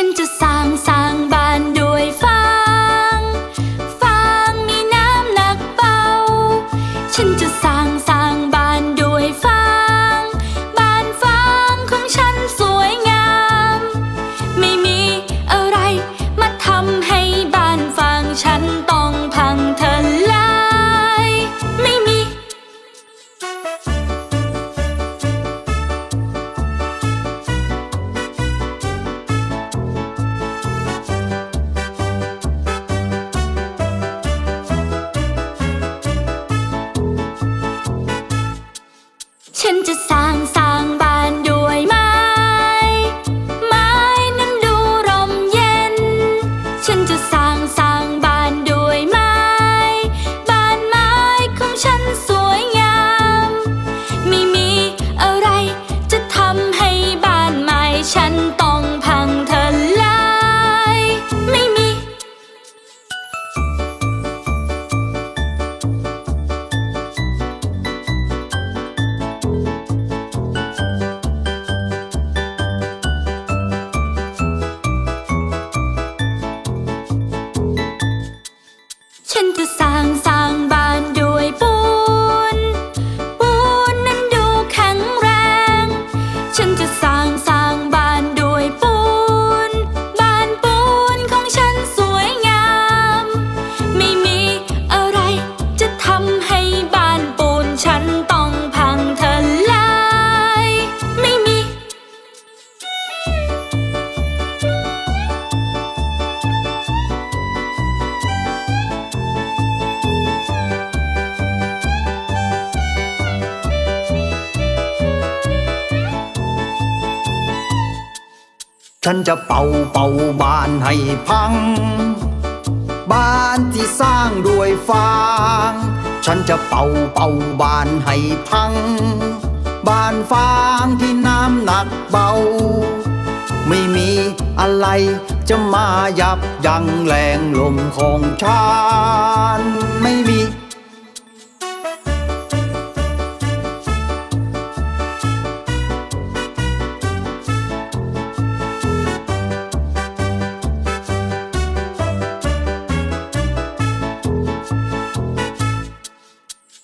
ฉันจะสร้างสร้างบ้าน ฉันจะสร้างสร้างบ้านด้วยไม้ ไม้นั้นดูร่มเย็น ฉันจะสร้าง ฉัน ฉันจะเป่าเป่าบ้านให้พังบ้านที่สร้างด้วยฟาง ฉันจะเป่าเป่าบ้านให้พังบ้านฟางที่น้ำหนักเบา ไม่มีอะไรจะมายับยั้งแรงลมของฉันไม่มี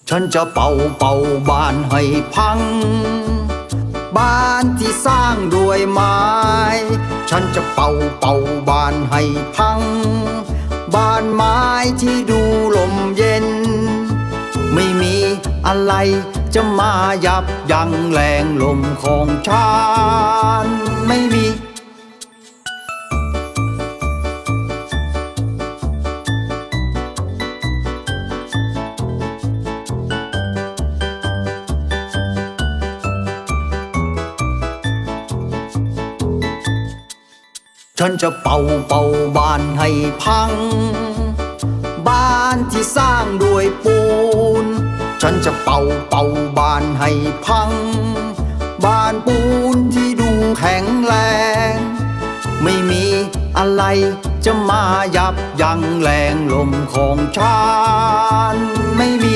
ฉันจะเป่าเป่าบ้านให้พัง บ้านที่สร้างด้วยไม้ ฉันจะเป่าเป่าบ้านให้พัง บ้านไม้ที่ดูลมเย็น ไม่มีอะไรจะมายับยั้งแรงลมของฉันไม่มี ฉันจะเป่าเป่าบ้านให้พัง บ้านที่สร้างด้วยปูน ฉันจะเป่าเป่าบ้านให้พัง บ้านปูนที่ดูแข็งแรง ไม่มีอะไรจะมายับยั้งแรงลมของฉันไม่มี